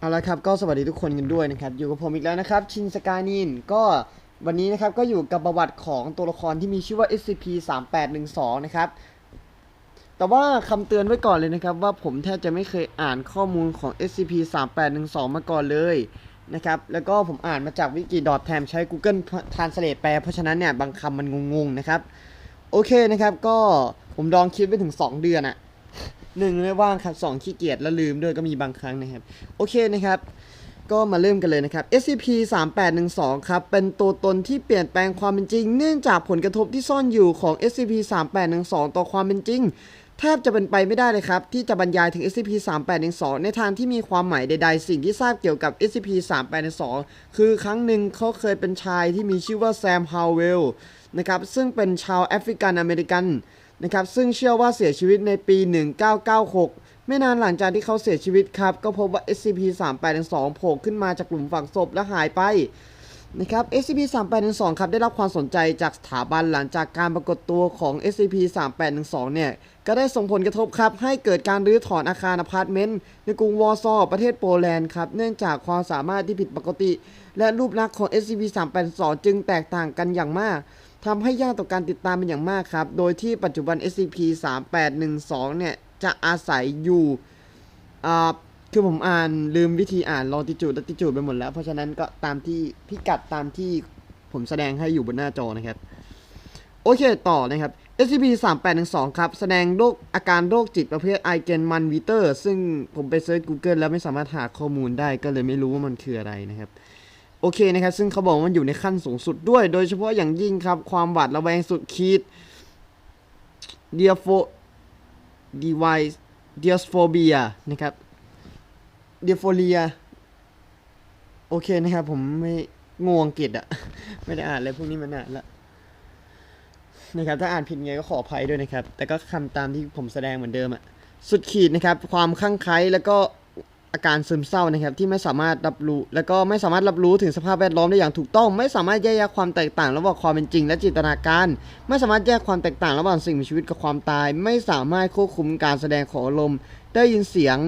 เอาละครับก็สวัสดีทุกคนกันด้วยนะครับ อยู่กับผมอีกแล้วนะครับ ชินสกานินก็วันนี้นะครับก็อยู่กับประวัติของตัวละครที่มีชื่อว่า SCP 3 8 1 2 นะครับ แต่ว่าคำเตือนไว้ก่อนเลยนะครับ ว่าผมแทบจะไม่เคยอ่านข้อมูลของ SCP 3 8 1 2 มาก่อนเลยนะครับ แล้วก็ผมอ่านมาจากวิกิดอทแทมใช้ Google Translate แปลเพราะฉะนั้นเนี่ยบางคำมันงงๆนะครับ โอเคนะครับ ก็ผมลองคิดไปถึง 2 เดือนอะ หนึ่งไม่ว่างครับสองขี้เกียจแล้วลืมด้วยก็มีบางครั้งนะครับ โอเคนะครับ ก็มาเริ่มกันเลยนะครับ SCP 3812 ครับ เป็นตัวตนที่เปลี่ยนแปลงความเป็นจริง เนื่องจากผลกระทบที่ซ่อนอยู่ของ SCP 3812 ต่อความเป็นจริง แทบจะเป็นไปไม่ได้เลยครับ ที่จะบรรยายถึง SCP 3812 ในทางที่มีความหมายใด ๆ สิ่งที่ทราบเกี่ยวกับ SCP 3812 คือครั้งหนึ่งเขาเคยเป็นชายที่มีชื่อว่าแซมฮาวเวลนะครับซึ่งเป็นชาวแอฟริกันอเมริกัน นะครับซึ่งเชื่อว่าเสียชีวิตในปี 1996 ไม่นานหลังจากที่เขาเสียชีวิตครับ ก็พบว่า SCP-3812 โผล่ขึ้นมาจากหลุมฝังศพและหายไปนะครับ SCP-3812 ครับได้รับความสนใจจากสถาบันหลังจากการปรากฏตัวของ SCP-3812 เนี่ยก็ได้ส่งผลกระทบครับ ให้เกิดการรื้อถอนอาคารอพาร์ตเมนต์ในกรุงวอร์ซอประเทศโปแลนด์ครับเนื่องจากความสามารถที่ผิดปกติ และรูปลักษณ์ของ SCP-382 จึงแตกต่างกันอย่างมาก ทำให้ยากต่อการติดตามเป็นอย่างมากครับ โดยที่ปัจจุบัน SCP-3812 เนี่ย จะอาศัยอยู่อ่าคือผมอ่านลืมวิธีอ่าน longitude latitude ไปหมดแล้ว เพราะฉะนั้นก็ตามที่พิกัดตามที่ผมแสดงให้อยู่บนหน้าจอนะครับ โอเคต่อนะครับ SCP-3812 ครับ แสดงโรคอาการโรคจิตประเภทไอเกนมันวิเตอร์ซึ่งผมไปเซิร์ช Google แล้วไม่สามารถหาข้อมูลได้ก็เลยไม่รู้ว่ามันคืออะไรนะครับ โอเคนะครับ ซึ่งเขาบอกว่ามันอยู่ในขั้นสูงสุดด้วย โดยเฉพาะอย่างยิ่งครับ ความหวาดระแวงสุดขีดเดียโฟดีไวเดียสโฟเบียนะครับเดียโฟเลียโอเคนะครับ ผมไม่งวอังกฤษอะไม่ได้อ่านเลยพวกนี้มานอ่านละนะครับ ถ้าอ่านผิดไงก็ขออภัยด้วยนะครับ แต่ก็คำตามที่ผมแสดงเหมือนเดิมอะสุดขีดนะครับ ความข้างไคล้แล้วก็ อาการซึมเศร้านะครับที่ไม่สามารถรับรู้แล้วก็ไม่สามารถรับรู้ถึงสภาพแวดล้อมได้อย่างถูกต้อง ไม่สามารถแยกแยะความแตกต่างระหว่างความเป็นจริง และจินตนาการ ไม่สามารถแยกความแตกต่างระหว่างสิ่งมีชีวิตกับความตาย ไม่สามารถควบคุมการแสดงของอารมณ์ได้ยินเสียง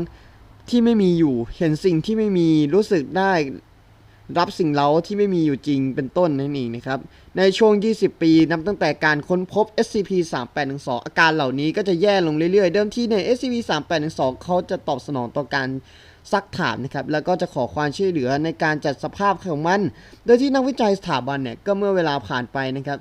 ที่ไม่มีอยู่ เห็นสิ่งที่ไม่มีรู้สึกได้รับสิ่งเร้าที่ไม่มีอยู่จริงเป็นต้นนั่นเองนะครับ ในช่วง 20 ปีนับตั้งแต่การค้นพบ SCP-3812 อาการเหล่านี้ก็จะแย่ลงเรื่อยๆ เดิมทีใน SCP-3812 เขาจะตอบสนองต่อการ ซักถามนะครับแล้วก็จะขอความช่วยเหลือในการจัดสภาพของมัน โดยที่นักวิจัยสถาบันเนี่ยก็เมื่อเวลาผ่านไปนะครับ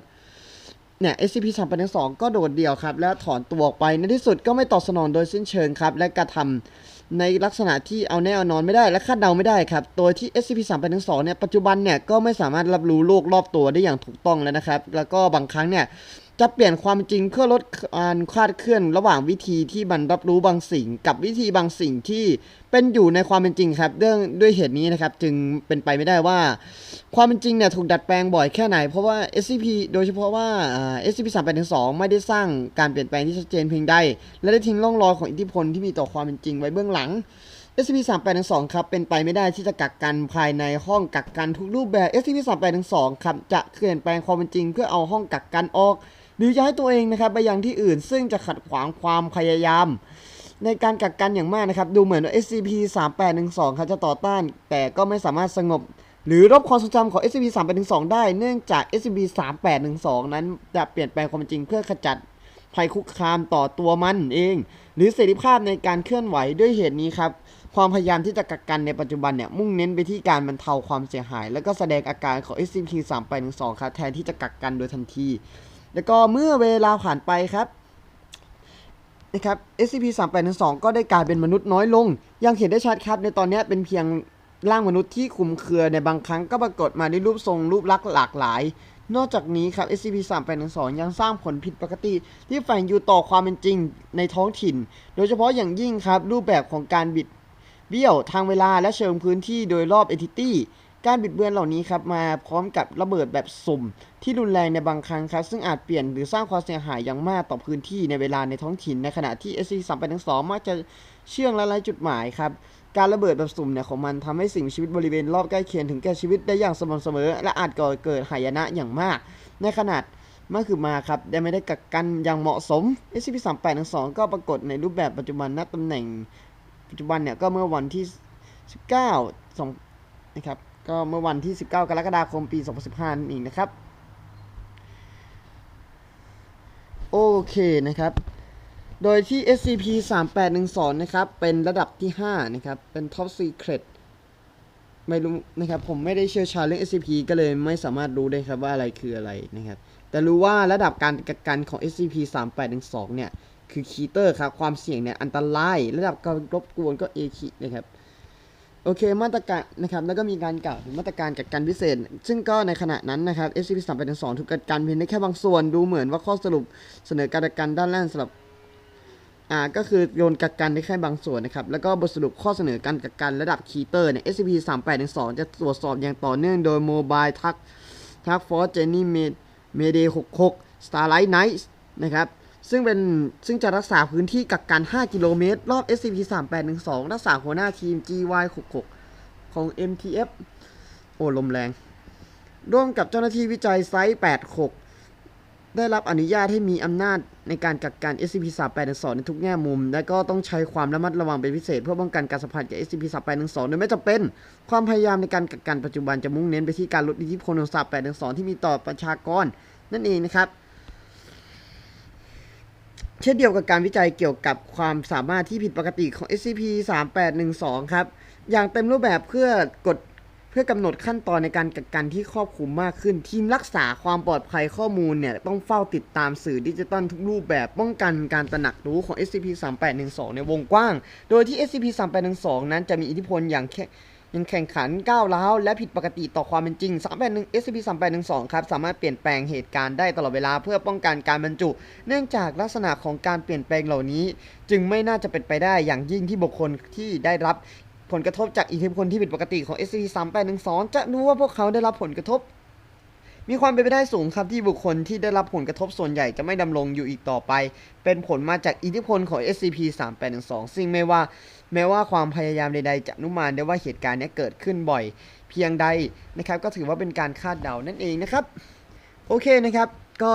เนี่ย SCP 3 8 2ก็โดดเดี่ยวครับ และถอนตัวออกไปในที่สุดก็ไม่ตอบสนองโดยสิ้นเชิงครับ และกระทำในลักษณะที่เอาแน่เอานอนไม่ได้และคาดเดาไม่ได้ครับโดยที่ SCP 3 8 2เนี่ยปัจจุบันเนี่ยก็ไม่สามารถรับรู้โลกรอบตัวได้อย่างถูกต้องแล้วนะครับ แล้วก็บางครั้งเนี่ย จะเปลี่ยนความจริงเพื่อลดการคลาดเคลื่อนระหว่างวิธีที่มันรับรู้บางสิ่ง กับวิธีบางสิ่งที่เป็นอยู่ในความเป็นจริงครับเรื่องด้วยเหตุนี้นะครับ จึงเป็นไปไม่ได้ว่า ความเป็นจริงเนี่ยถูกดัดแปลงบ่อยแค่ไหน เพราะว่า SCP โดยเฉพาะว่าอ่า SCP 3 8 2ไม่ได้สร้างการเปลี่ยนแปลงที่ชัดเจนเพียงใด และได้ทิ้งร่องรอยของอิทธิพลที่มีต่อความเป็นจริงไว้เบื้องหลัง SCP 3 8 2ครับเป็นไปไม่ได้ที่จะกักกันภายในห้องกักกันทุกรูปแบบ SCP 3 8 2ครับจะเปลี่ยนแปลงความเป็นจริงเพื่อเอาห้องกักกันออก หรือย้ายตัวเองนะครับไปยังที่อื่น ซึ่งจะขัดขวางความพยายาม ในการกักกันอย่างมากนะครับ ดูเหมือนว่า SCP 3 8 1 2 ครับจะต่อต้าน แต่ก็ไม่สามารถสงบ หรือรบความทรงจำของ SCP 3 8 1 2 ได้เนื่องจาก SCP 3 8 1 2 นั้นจะเปลี่ยนแปลงความจริงเพื่อขจัดภัยคุกคามต่อตัวมันเอง หรือเสรีภาพในการเคลื่อนไหวด้วยเหตุนี้ครับ ความพยายามที่จะกักกันในปัจจุบันเนี่ยมุ่งเน้นไปที่การบรรเทาความเสียหาย และก็แสดงอาการของ SCP 3 8 1 2 ครับแทนที่จะกักกันโดยทันที แล้วก็เมื่อเวลาผ่านไปครับนะครับ SCP 3 8 1 2 ก็ได้กลายเป็นมนุษย์น้อยลง ยังเห็นได้ชัดครับ ในตอนนี้เป็นเพียงร่างมนุษย์ที่คุมเครือในบางครั้งก็ปรากฏมาในรูปทรงรูปลักษณ์หลากหลาย นอกจากนี้ครับ SCP 3 8 1 2 ยังสร้างผลผิดปกติ ที่แฝงอยู่ต่อความเป็นจริงในท้องถิ่น โดยเฉพาะอย่างยิ่งครับ รูปแบบของการบิดเบี้ยวทางเวลาและเชิงพื้นที่โดยรอบ Entity การบิดเบือนเหล่านี้ครับมาพร้อมกับระเบิดแบบสุ่ม ที่รุนแรงในบางครั้งครับ ซึ่งอาจเปลี่ยนหรือสร้างความเสียหายอย่างมากต่อพื้นที่ในเวลาในท้องถิ่นในขณะที่ SCP 3 8 2มักจะเชื่องและไร้จุดหมายครับการระเบิดแบบสุ่มเนี่ยของมันทำให้สิ่งมีชีวิตบริเวณรอบใกล้เคียงถึงแก่ชีวิตได้อย่างสม่ำเสมอ และอาจก่อเกิดหายนะอย่างมาก ในขนาดเมื่อคือมาครับได้ไม่ได้กักกันอย่างเหมาะสม SCP 3 8 2ก็ปรากฏในรูปแบบปัจจุบันณตำแหน่ง ปัจจุบันเนี่ยก็เมื่อวันที่ 19สองนะครับ ก็เมื่อวันที่ 19 กรกฎาคมปี 2015นั่นเองนะครับ โอเคนะครับ โดยที่ SCP 3812นะครับ เป็นระดับที่ 5 นะครับ เป็น Top Secret ไม่รู้นะครับ ผมไม่ได้เชี่ยวชาญเรื่อง SCP ก็เลยไม่สามารถรู้ได้ครับว่าอะไรคืออะไรนะครับ แต่รู้ว่าระดับการกักกันของ SCP 3812เนี่ย คือคีเตอร์ครับ ความเสี่ยงเนี่ยอันตราย ระดับการรบกวนก็ A คีนะครับ โอเคมาตรการนะครับแล้วก็มีการกล่าวถึงมาตรการกักกันพิเศษ ซึ่งก็ในขณะนั้นนะครับ scp-382 ถูกกักกันเพียงได้แค่บางส่วนดูเหมือนว่าข้อสรุปเสนอการกักกันด้านล่างสำหรับอ่าก็คือโยนกักกันได้แค่บางส่วนนะครับแล้วก็บทสรุปข้อเสนอการกักกันระดับคีเตอร์เนี่ย scp-382 จะตรวจสอบอย่างต่อเนื่องโดย Mobile Task Task Force Jenny Mayday 66 Starlight Nights นะครับ ซึ่งเป็นซึ่งจะรักษาพื้นที่กักกัน 5 กิโลเมตร รอบ SCP 3812รักษาหัวหน้าทีม GY 66ของ MTF โอ้ ลมแรง ร่วมกับเจ้าหน้าที่วิจัยไซต์ 86 ได้รับอนุญาตให้มีอำนาจในการกักกัน SCP-3812 ในทุกแง่มุม และก็ต้องใช้ความระมัดระวังเป็นพิเศษ เพื่อป้องกันการสัมผัสกับ SCP-3812 โดยไม่จำเป็น ความพยายามในการกักกันปัจจุบันจะมุ่งเน้นไปที่การลดอิทธิพลของ3812ที่มีต่อประชากร นั่นเองนะครับ เช่นเดียวกับการวิจัยเกี่ยวกับความสามารถที่ผิดปกติของ SCP-3812 ครับ อย่างเต็มรูปแบบเพื่อกดเพื่อกำหนดขั้นตอนในการกักกันที่ครอบคลุมมากขึ้น ทีมรักษาความปลอดภัยข้อมูลเนี่ย ต้องเฝ้าติดตามสื่อดิจิตอลทุกรูปแบบป้องกันการตระหนักรู้ของ SCP-3812 ในวงกว้าง โดยที่ SCP-3812 นั้นจะมีอิทธิพลอย่างแค่ ยังแข่งขันก้าวร้าวและผิดปกติต่อความเป็นจริง 381 SCP-3812 ครับ สามารถเปลี่ยนแปลงเหตุการณ์ได้ตลอดเวลาเพื่อป้องกันการบรรจุ เนื่องจากลักษณะของการเปลี่ยนแปลงเหล่านี้ จึงไม่น่าจะเป็นไปได้อย่างยิ่งที่บุคคลที่ได้รับผลกระทบจากอิทธิพลที่ผิดปกติของ SCP-3812 จะรู้ว่าพวกเขาได้รับผลกระทบ มีความเป็นไปได้สูงครับที่บุคคลที่ได้รับผลกระทบส่วนใหญ่จะไม่ดำรงอยู่อีกต่อไป เป็นผลมาจากอิทธิพลของ SCP-3812 ซึ่งไม่ว่า แม้ว่าความพยายามใดๆ จะนุมานได้ว่าเหตุการณ์นี้เกิดขึ้นบ่อย เพียงใดนะครับ ก็ถือว่าเป็นการคาดเดานั่นเองนะครับ โอเคนะครับ ก็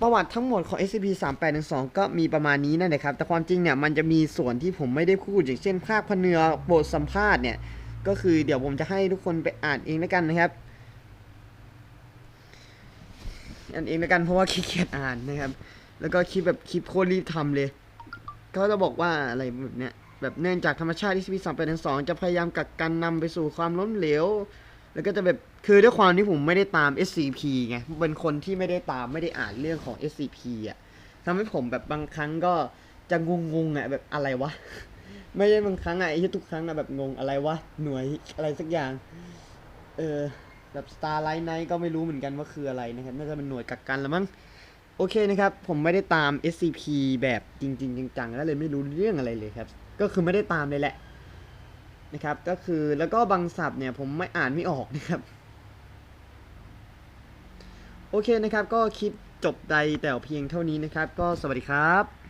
ประวัติทั้งหมดของ SCP-3812 ก็มีประมาณนี้นั่นแหละครับ แต่ความจริงเนี่ยมันจะมีส่วนที่ผมไม่ได้พูดอย่างเช่นภาคพเนือบทสัมภาษณ์เนี่ย ก็คือเดี๋ยวผมจะให้ทุกคนไปอ่านเองแล้วกันนะครับ อ่านเองแล้วกันเพราะว่าขี้เกียจอ่านนะครับ แล้วก็คลิปแบบคลิปโคตรรีบทำเลย ก็จะบอกว่าอะไรแบบเนี้ยแบบเนื่องจากธรรมชาติที่ SCP 3 8 2จะพยายามกักกันนำไปสู่ความล้มเหลว แล้วก็จะแบบคือด้วยความที่ผมไม่ได้ตาม SCP ไงเป็นคนที่ไม่ได้ตามไม่ได้อ่านเรื่องของ SCP อะทำให้ผมแบบบางครั้งก็จะงงงๆอะแบบอะไรวะ ไม่ใช่บางครั้งอะไอ้ทุกครั้งอะแบบงงอะไรวะหน่วยอะไรสักอย่าง เออ แบบ Starlight Night ก็ไม่รู้เหมือนกันว่าคืออะไรนะครับ น่าจะเป็นหน่วยกักกันล้วมั้ง โอเคนะครับ ผมไม่ได้ตาม SCP แบบจริงๆจังๆแล้วเลยไม่รู้เรื่องอะไรเลยครับ ก็คือไม่ได้ตามเลยแหละนะครับ ก็คือแล้วก็บางศัพท์เนี่ยผมไม่อ่านไม่ออกนะครับ โอเคนะครับ ก็คลิปจบใดแต่เพียงเท่านี้นะครับ ก็สวัสดีครับ